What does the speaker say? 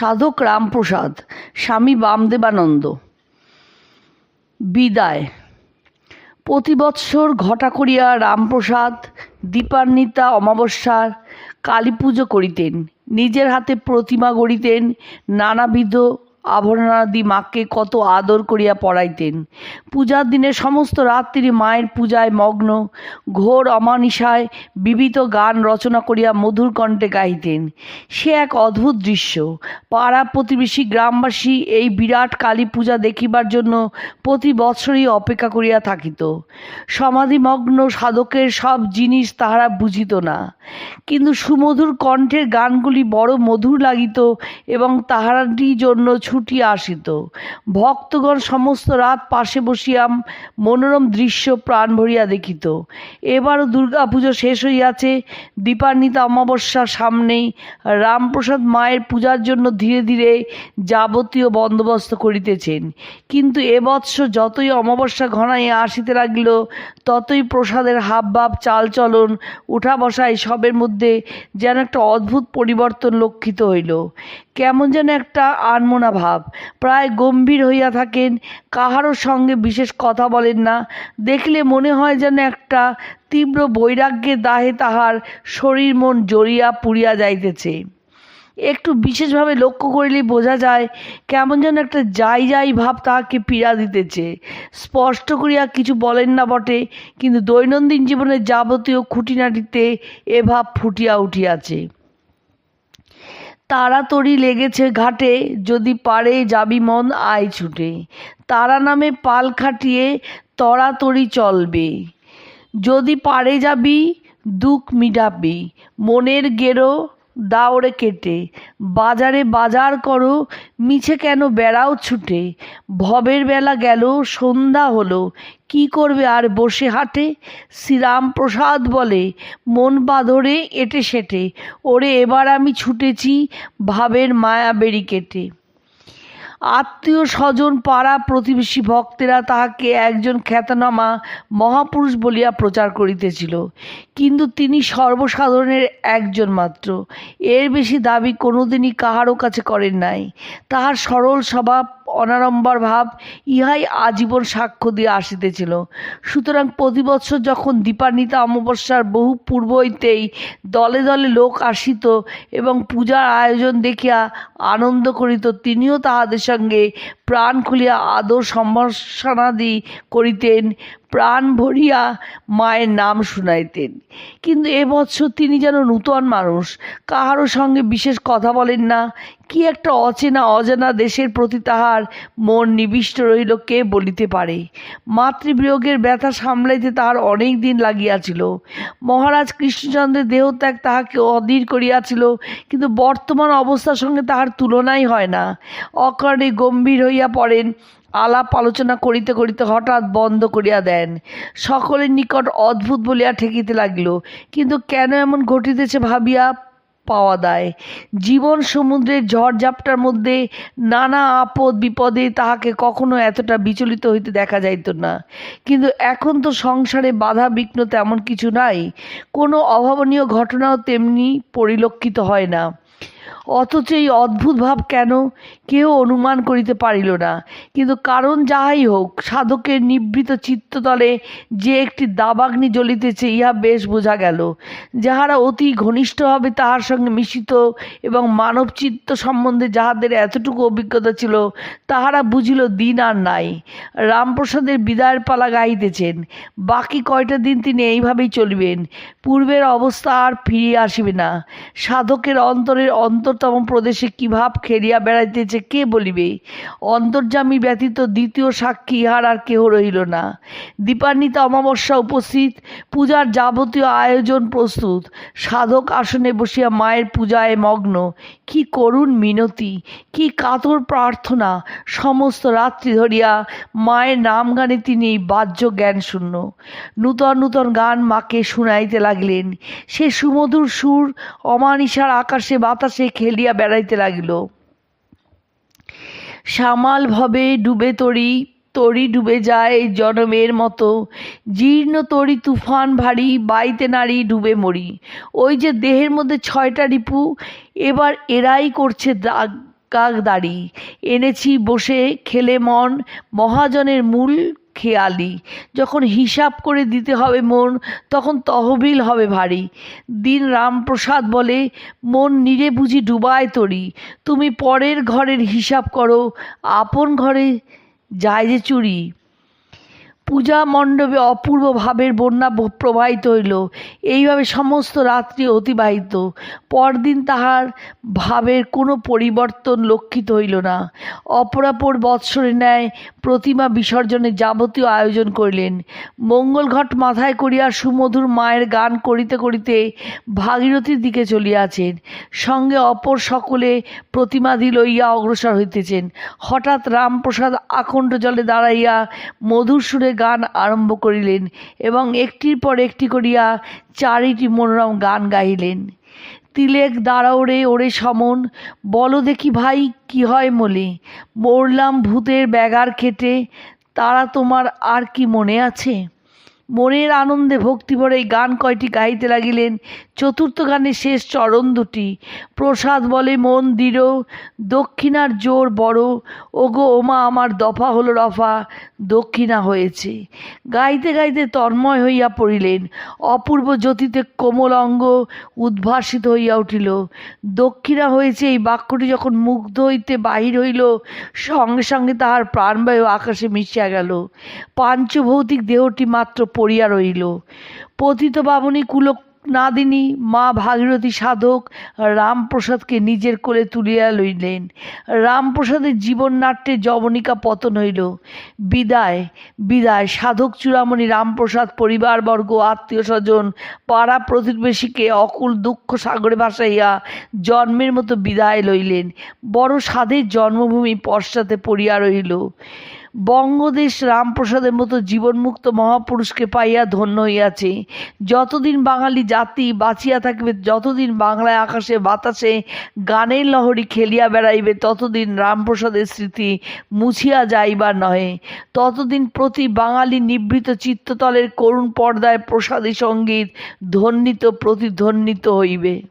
সাধক রামপ্রসাদ, স্বামী বামদেবানন্দ। বিদায়। প্রতিবৎসর ঘটা করিয়া রামপ্রসাদ দীপান্বিতা অমাবস্যার কালী পুজো করিতেন। নিজের হাতে প্রতিমা গড়িতেন নানাবিধ আভরণাদি মাকে কত আদর করিয়া পড়াইতেন। পূজার দিনে সমস্ত রাত্রি মায়ের পূজায় মগ্ন, ঘোর অমানিসায় বিবিধ গান রচনা করিয়া মধুর কণ্ঠে গাইতেন সে এক অদ্ভুত দৃশ্য। পাড়া প্রতিবেশী গ্রামবাসী এই বিরাট কালী পূজা দেখিবার জন্য প্রতি বৎসরই অপেক্ষা করিয়া থাকিত। সমাধিমগ্ন সাধকের সব জিনিস তাহারা বুঝিত না। কিন্তু সুমধুর কণ্ঠের গানগুলি বড় মধুর লাগিত এবং তাহারাটি জন্য ছুটিয়া আসিত। ভক্তগণ সমস্ত রাত পাশে বসিয়াম মনোরম দৃশ্য প্রাণ ভরিয়া দেখিত। এবারও দুর্গা পুজো শেষ হইয়াছে, দীপান্বিতা অমাবস্যার সামনেই রামপ্রসাদ মায়ের পূজার জন্য ধীরে ধীরে যাবতীয় বন্দোবস্ত করিতেছেন। কিন্তু এবৎসর যতই অমাবস্যা ঘনাইয়া আসিতে লাগিল, ততই প্রসাদের হাবভাব, চালচলন উঠা বসা এসবের মধ্যে যেন একটা অদ্ভুত পরিবর্তন লক্ষিত হইল। কেমন যেন একটা আনমনা ভাব। প্রায় গম্ভীর হইয়া থাকেন কাহারও সঙ্গে বিশেষ কথা বলেন না। দেখলে মনে হয় যেন একটা তীব্র বৈরাগ্যের দাহে তাহার শরীর মন জড়িয়া পুড়িয়া যাইতেছে। একটু বিশেষভাবে লক্ষ্য করিলেই বোঝা যায়, কেমন যেন একটা যাই যাই ভাব তাহাকে পীড়া দিতেছে। স্পষ্ট করিয়া কিছু বলেন না বটে, কিন্তু দৈনন্দিন জীবনের যাবতীয় খুঁটিনাটিতে এ ভাব ফুটিয়া উঠিয়াছে। তাড়াতড়ি লেগেছে ঘাটে, যদি পারে যাবি মন আয় ছুটে। তারা নামে পাল খাটিয়ে তড়াতড়ি চলবে। যদি পারে যাবি, দুঃখ মিটাবি। মনের গেরো দাওরে কেটে, বাজারে বাজার করো, মিছে কেন বেড়াও ছুটে? ভবের বেলা গেল, সন্ধ্যা হলো, কি করবে আর বসে হাটে? শ্রীরাম প্রসাদ বলে, মন বাঁধরে এটে সেটে, ওরে এবার আমি ছুটেছি ভাবের মায়া বেরি কেটে। আত্মীয় স্বজন পাড়া প্রতিবেশী ভক্তেরা তাহাকে একজন খ্যাতনামা মহাপুরুষ বলিয়া প্রচার করিতেছিল। কিন্তু তিনি সর্বসাধারণের একজন মাত্র। এর বেশি দাবি কোনোদিনই কাহারও কাছে করেন নাই। তাহার সরল স্বভাব অনাড়ম্বর ভাব ইহাই আজীবন সাক্ষ্য দিয়ে আসিতেছিল। সুতরাং প্রতি বছর যখন দীপান্বিতা অমাবস্যার বহু পূর্ব হইতেই দলে দলে লোক আসিত এবং পূজার আয়োজন দেখিয়া আনন্দ করিত, তিনিও তাহাদের সঙ্গে প্রাণ খুলিয়া আদর সম্ভাষণাদি করিতেন। প্রাণ ভরিয়া মায়ের নাম শুনাইতেন। কিন্তু এবছর তিনি যেন নূতন মানুষ, কাহারও সঙ্গে বিশেষ কথা বলেন না। কি একটা অচেনা, অজানা দেশের প্রতি তাহার মন নিবিষ্ট রহিল, কে বলিতে পারে? মাতৃবিয়োগের ব্যথা সামলাইতে তাহার অনেক দিন লাগিয়াছিল। মহারাজ কৃষ্ণচন্দ্রের দেহত্যাগ তাহাকে অধীর করিয়াছিল, কিন্তু বর্তমান অবস্থার সঙ্গে তাহার তুলনাই হয় না। অকারণে গম্ভীর হইয়া পড়েন আলাপ আলোচনা করিতে করিতে হঠাৎ বন্ধ করিয়া দেন। সকলের নিকট অদ্ভুত বলিয়া ঠেকিতে লাগিল। কিন্তু কেন এমন ঘটিতেছে ভাবিয়া পাওয়া দেয়। জীবন সমুদ্রের ঝড়ঝাপটার মধ্যে নানা আপদ বিপদে তাহাকে কখনো এতটা বিচলিত হইতে দেখা যাইত না। কিন্তু এখন তো সংসারে বাধা বিঘ্ন তেমন কিছু নাই। কোনো অভাবনীয় ঘটনাও তেমনি পরিলক্ষিত হয় না। অথচ এই অদ্ভুত ভাব কেন? কেউ অনুমান করিতে পারিল না। কিন্তু কারণ যাহাই হোক, সাধকের নিবৃত চিত্ততলে যে একটি দাবাগ্নি জ্বলিতেছে, ইহা বেশ বোঝা গেল। যাহারা অতি ঘনিষ্ঠভাবে তাহার সঙ্গে মিশিত এবং মানব চিত্ত সম্বন্ধে যাহাদের এতটুকু অভিজ্ঞতা ছিল, তাহারা বুঝিল দিন আর নাই। রামপ্রসাদের বিদায়ের পালা গাইতেছেন বাকি কয়টা দিন তিনি এইভাবেই চলিবেন। পূর্বের অবস্থা আর ফিরিয়ে আসিবে না। সাধকের অন্তরের অন্তরতম প্রদেশে কি ভাব খেলিয়া বেড়াইতেছে, কে বলিবে? অন্তর্যামী ব্যতীত দ্বিতীয় সাক্ষী ইহার আর কেহ রহিল না। দীপান্বিতা অমাবস্যা উপস্থিত, পূজার যাবতীয় আয়োজন প্রস্তুত। সাধক আসনে বসিয়া মায়ের পূজায় মগ্ন। কি করুণ মিনতি, কি কাতর প্রার্থনা। সমস্ত রাত্রি ধরিয়া মায়ের নাম গানে তিনি বাহ্য জ্ঞান শূন্য নূতন নূতন গান মাকে শুনাইতে লাগলেন। সে সুমধুর সুর, অমানিসার আকাশে বাতাসে খেলিয়া বেড়াইতে লাগিল। সামাল ভবে ডুবে তরি তরি ডুবে যায় জনমের মতো। জীর্ণ তরি তুফান ভারী, বাইতে নারী ডুবে মরি। ওই যে দেহের মধ্যে ছয়টা রিপু, এবার এরাই করছে দাগ কাকদাড়ি এনেছি বসে, খেলে মন, মহাজনের মূল খেয়ালি। যখন হিসাব করে দিতে হবে মন, তখন তহবিল হবে ভারী। দিন রামপ্রসাদ বলে, মন নিরে বুঝি ডুবায় তরি। তুমি পরের ঘরের হিসাব করো, আপন ঘরে যায় যে চুরি। পূজা মণ্ডপে অপূর্ব ভাবের বন্যা প্রবাহিত হইল। এইভাবে সমস্ত রাত্রি অতিবাহিত। পরদিন তাহার ভাবের কোনো পরিবর্তন লক্ষিত হইল না। অপরাপর বৎসরের ন্যায় প্রতিমা বিসর্জনের যাবতীয় আয়োজন করিলেন। মঙ্গল ঘট মাথায় করিয়া সুমধুর মায়ের গান করিতে করিতে ভাগীরথীর দিকে চলিয়াছেন। সঙ্গে অপর সকলে প্রতিমাদি লইয়া অগ্রসর হইতেছেন। হঠাৎ রামপ্রসাদ আখণ্ড জলে দাঁড়াইয়া মধুর সুরে গান আরম্ভ করিলেন এবং একটির পর একটি করিয়া চারিটি মনোরম গান গাইলেন তিলেক দাঁড়াও রে ওরে সমন, বলো দেখি ভাই কি হয় মলে মরলাম ভূতের ব্যাগার খেটে, তারা তোমার আর কি মনে আছে? মনের আনন্দে ভক্তিভরে এই গান কয়টি গাইতে লাগিলেন? চতুর্থ গানের শেষ চরণ দুটি। প্রসাদ বলে, মন দৃঢ়, দক্ষিণার জোর বড়। ওগো ওমা, আমার দফা হলো রফা, দক্ষিণা হয়েছে। গাইতে গাইতে তন্ময় হইয়া পড়িলেন। অপূর্ব জ্যোতিতে কোমল অঙ্গ উদ্ভাসিত হইয়া উঠিল। দক্ষিণা হয়েছে এই বাক্যটি যখন মুগ্ধ হইতে বাহির হইল, সঙ্গে সঙ্গে তাহার প্রাণবায়ু আকাশে মিশিয়া গেল। পাঞ্চভৌতিক দেহটি মাত্র পড়িয়া রইল পতিত বামনী কুলক নাদিনী মা ভাগীরথী সাধক রামপ্রসাদকে নিজের কোলে তুলিয়া লইলেন। রামপ্রসাদের জীবন নাট্যে যবনিকা পতন হইল। বিদায় বিদায়। সাধক চূড়ামণি রামপ্রসাদ পরিবারবর্গ, আত্মীয় স্বজন, পাড়া প্রতিবেশীকে অকুল দুঃখ সাগরে ভাসাইয়া জন্মের মতো বিদায় লইলেন। বড় সাধের জন্মভূমি পশ্চাতে পড়িয়া রহিল। বঙ্গদেশ রামপ্রসাদের মতো জীবনমুক্ত মহাপুরুষকে পাইয়া ধন্য হইয়াছে। যতদিন বাঙালি জাতি বাঁচিয়া থাকিবে, যতদিন বাংলায় আকাশে বাতাসে গানের লহরী খেলিয়া বেড়াইবে, ততদিন রামপ্রসাদের স্মৃতি মুছিয়া যাইবার নহে। ততদিন প্রতি বাঙালি নিবৃত চিত্ততলের করুণ পর্দায় প্রসাদী সংগীত ধ্বনিত প্রতিধ্বনিত হইবে।